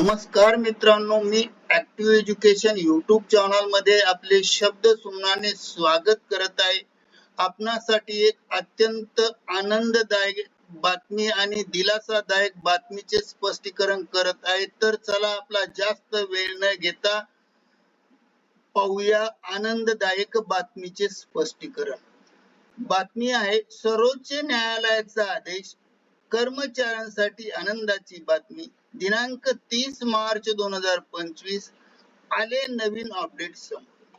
नमस्कार मित्रांनो मी ऍक्टिव्ह एज्युकेशन युट्यूब चॅनलमध्ये आपले शब्द सुमनाने स्वागत करत आहे. आपणासाठी एक अत्यंत आनंददायक बातमी आणि दिलासादायक बातमीचे स्पष्टीकरण करत आहे. तर चला आपला जास्त वेळ न घेता पाहूया आनंददायक बातमीचे स्पष्टीकरण. बातमी आहे सर्वोच्च न्यायालयाचा आदेश कर्मचाऱ्यांसाठी आनंदाची बातमी. दिनांक तीस मार्च दोन हजार पंचवीस. आले नवीन अपडेट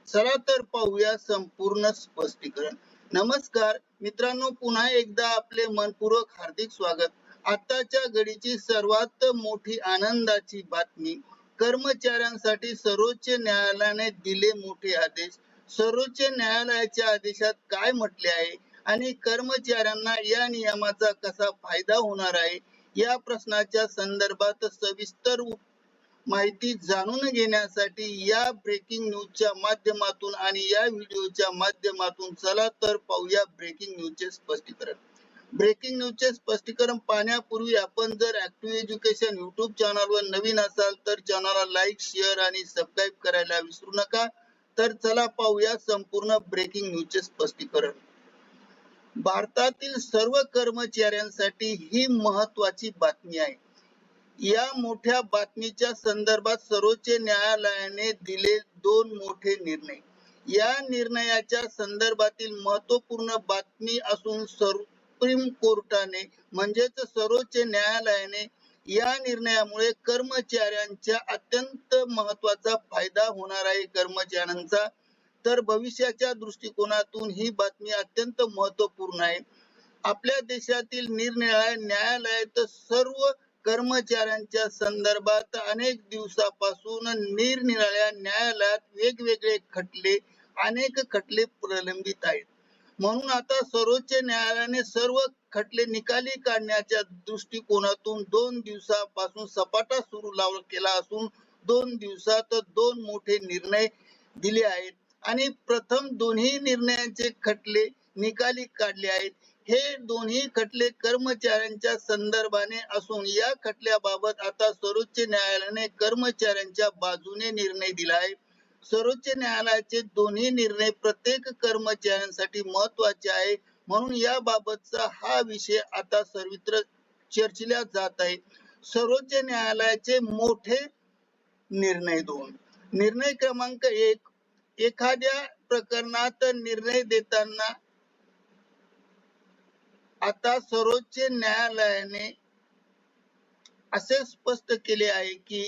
चला तर पाहूया संपूर्ण स्पष्टीकरण. नमस्कार मित्रांनो पुन्हा एकदा आपले मनपूर्वक हार्दिक स्वागत. आताच्या घडीची सर्वात मोठी आनंदाची बातमी कर्मचाऱ्यांसाठी सर्वोच्च न्यायालयाने दिले मोठे आदेश. सर्वोच्च न्यायालयाच्या आदेशात काय म्हटले आहे? आणि कर्मचाऱ्यांना या नियमाचा कसा फायदा होणार आहे या प्रश्नाच्या संदर्भात सविस्तर माहिती जाणून घेण्यासाठी या ब्रेकिंग न्यूजच्या माध्यमातून आणि या व्हिडिओच्या माध्यमातून चला तर पाहूया ब्रेकिंग न्यूजचे स्पष्टीकरण. ब्रेकिंग न्यूजचे स्पष्टीकरण पाहण्यापूर्वी आपण जर ऍक्टिव्ह एज्युकेशन युट्यूब चॅनलवर नवीन असाल तर चॅनलला लाईक शेअर आणि सबस्क्राईब करायला विसरू नका. तर चला पाहूया संपूर्ण ब्रेकिंग न्यूजचे स्पष्टीकरण. भारतातील सर्व कर्मचाऱ्यांसाठी ही महत्वाची बातमी आहे. या मोठ्या बातमीच्या संदर्भात सर्वोच्च न्यायालयाने दिले दोन मोठे निर्णय. या निर्णयाच्या संदर्भातील महत्त्वपूर्ण बातमी असून सुप्रीम कोर्टाने म्हणजेच सर्वोच्च न्यायालयाने या निर्णयामुळे कर्मचाऱ्यांच्या अत्यंत महत्त्वाचा फायदा होणार आहे. कर्मचाऱ्यांचा तर भविष्याच्या दृष्टिकोनातून ही बातमी अत्यंत महत्त्वपूर्ण आहे. आपल्या देशातील निरनिराळ्या न्यायालयात सर्व कर्मचाऱ्यांच्या संदर्भात अनेक दिवसापासून निरनिराळ्या न्यायालयात वेगवेगळे खटले अनेक खटले प्रलंबित आहेत. म्हणून आता सर्वोच्च न्यायालयाने सर्व खटले निकाली काढण्याच्या दृष्टिकोनातून दोन दिवसापासून सपाटा सुरू लावला केला असून दोन दिवसात दोन मोठे निर्णय दिले आहेत. आणि प्रथम दोन्ही निर्णयांचे खटले निकाली काढले आहेत. हे दोन्ही खटले कर्मचाऱ्यांच्या संदर्भाने असून या खटल्याबाबत आता सर्वोच्च न्यायालयाने कर्मचाऱ्यांच्या बाजूने निर्णय दिला आहे. सर्वोच्च न्यायालयाचे दोन्ही निर्णय प्रत्येक कर्मचाऱ्यांसाठी महत्त्वाचे आहे. म्हणून याबाबतचा हा विषय आता सर्वत्र चर्चिला जात आहे. सर्वोच्च न्यायालयाचे मोठे निर्णय दोन. निर्णय क्रमांक एक एखाद्या प्रकरणात निर्णय देताना आता सर्वोच्च न्यायालयाने असे स्पष्ट केले आहे की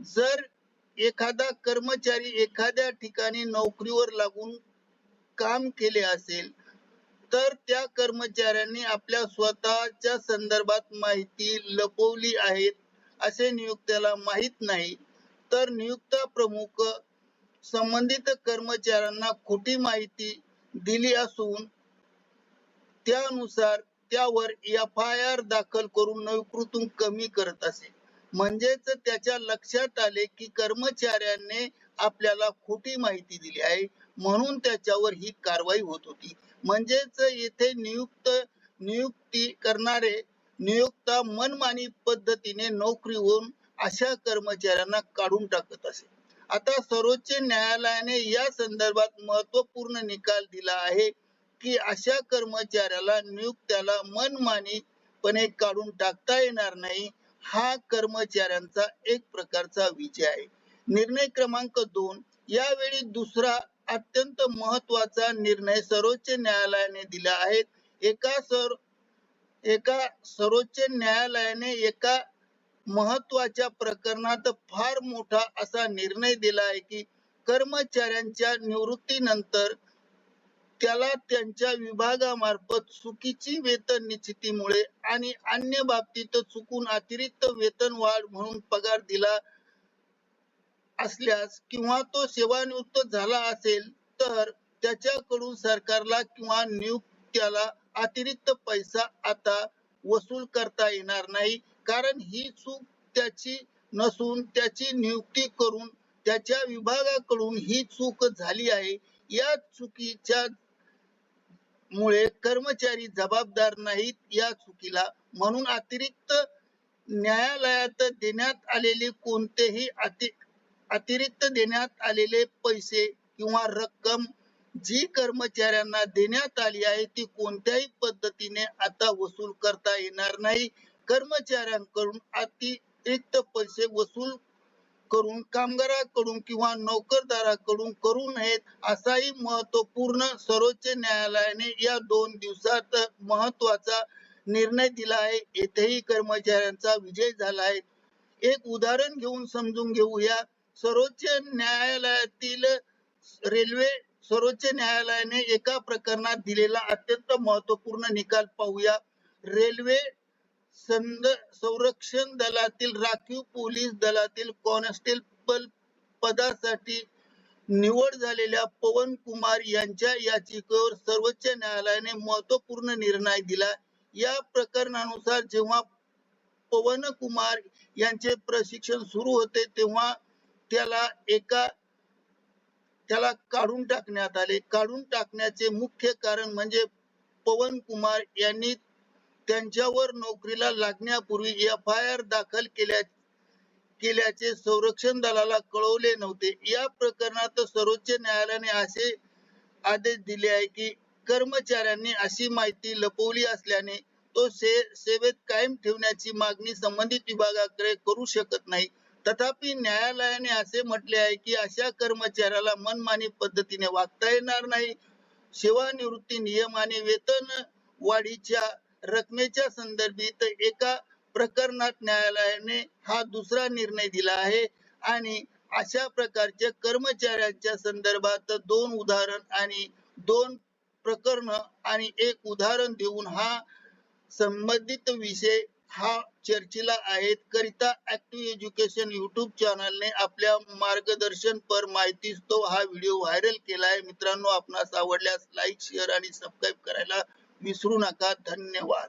जर एखादा कर्मचारी एखाद्या ठिकाणी नोकरीवर लागून काम केले असेल तर त्या कर्मचाऱ्यांनी आपल्या स्वतःच्या संदर्भात माहिती लपवली आहे असे नियुक्त्याला माहीत नाही तर नियुक्त प्रमुख संबंधित कर्मचाऱ्यांना खोटी माहिती दिली असून त्यानुसार त्यावर एफ आय आर दाखल करून नोकरीतून कमी करत असे. म्हणजेच त्याच्या लक्षात आले की कर्मचाऱ्याने आपल्याला खोटी माहिती दिली आहे म्हणून त्याच्यावर ही कारवाई होत होती. म्हणजेच येथे नियुक्त नियुक्ती करणारे नियुक्ता मनमानी पद्धतीने नोकरीवरून अशा कर्मचाऱ्यांना काढून टाकत असे. आता सर्वोच्च न्यायालयाने या संदर्भात महत्त्वपूर्ण निकाल दिला आहे की अशा कर्मचाऱ्याला नियुक्त्याला मनमानी पणे काढून टाकता येणार नाही हा कर्मचाऱ्यांचा एक प्रकारचा विजय आहे. निर्णय क्रमांक दोन यावेळी दुसरा अत्यंत महत्त्वाचा निर्णय सर्वोच्च न्यायालयाने दिला आहे. एका सर एका सर्वोच्च न्यायालयाने एका महत्त्वाच्या प्रकरणात फार मोठा असा निर्णय दिला आहे की कर्मचाऱ्यांच्या निवृत्तीनंतर त्याला त्यांच्या विभागामार्फत चुकीची वेतन निश्चितीमुळे आणि अन्य बाबतीत चुकून अतिरिक्त वेतन वाढ म्हणून पगार दिला असल्यास किंवा तो सेवानिवृत्त झाला असेल तर त्याच्याकडून सरकारला किंवा नियुक्त्याला अतिरिक्त पैसा आता वसूल करता येणार नाही. कारण ही चूक त्याची नसून त्याची नियुक्ती करून त्याच्या विभागाकडून ही चूक झाली आहे. या चुकीच्या मुळे कर्मचारी जबाबदार नाहीत या चुकीला. म्हणून अतिरिक्त न्यायालयात देण्यात आलेले कोणतेही अति अतिरिक्त देण्यात आलेले पैसे किंवा रक्कम जी कर्मचाऱ्यांना देण्यात आली आहे ती कोणत्याही पद्धतीने आता वसूल करता येणार नाही. कर्मचाऱ्यांकडून अतिरिक्त पैसे वसूल करून कामगाराकडून किंवा नोकरदाराकडून करू नयेत असाही महत्त्वपूर्ण सर्वोच्च न्यायालयाने या दोन दिवसात महत्त्वाचा निर्णय दिला आहे. येथेही कर्मचाऱ्यांचा विजय झाला आहे. एक उदाहरण घेऊन समजून घेऊया. सर्वोच्च न्यायालयातील रेल्वे सर्वोच्च न्यायालयाने एका प्रकरणात दिलेला अत्यंत महत्त्वपूर्ण निकाल पाहूया. रेल्वे संरक्षण दलातील राखीव पोलीस दलातील कॉन्स्टेबल पदासाठी निवड झालेल्या पवन कुमार यांच्या याचिकेवर सर्वोच्च न्यायालयाने महत्त्वपूर्ण निर्णय दिला. या प्रकरणानुसार जेव्हा पवन कुमार यांचे प्रशिक्षण सुरू होते तेव्हा त्याला एका त्याला काढून टाकण्यात आले. काढून टाकण्याचे मुख्य कारण म्हणजे पवन कुमार यांनी त्यांच्यावर नोकरीला लागण्यापूर्वी एफ आय आर दाखल केल्या केल्याचे संरक्षण दलाला कळवले नव्हते. या प्रकरणात सर्वोच्च न्यायालयाने असे आदेश दिले आहे की कर्मचाऱ्यांनी अशी माहिती लपवली असल्याने तो से सेवेत कायम ठेवण्याची मागणी संबंधित विभागाकडे करू शकत नाही. तथापि न्यायालयाने असे म्हटले आहे की अशा कर्मचाऱ्याला मनमानी पद्धतीने वागता येणार नाही. सेवानिवृत्ती नियम आणि वेतन वाढीच्या रकमेच्या संदर्भित एका प्रकरणात न्यायालयाने हा दुसरा निर्णय दिला आहे. आणि अशा प्रकारच्या कर्मचाऱ्यांच्या संदर्भात दोन उदाहरण आणि दोन प्रकरण आणि एक उदाहरण देऊन हा संबंधित विषय हा चर्चेला आहेत. करिता ऍक्टिव्ह एज्युकेशन युट्यूब चॅनलने आपल्या मार्गदर्शन पर माहितीच तो हा व्हिडिओ व्हायरल केला आहे मित्रांनो आपणास आवडल्यास लाईक शेअर आणि सबस्क्राईब करायला विसरू नका. धन्यवाद.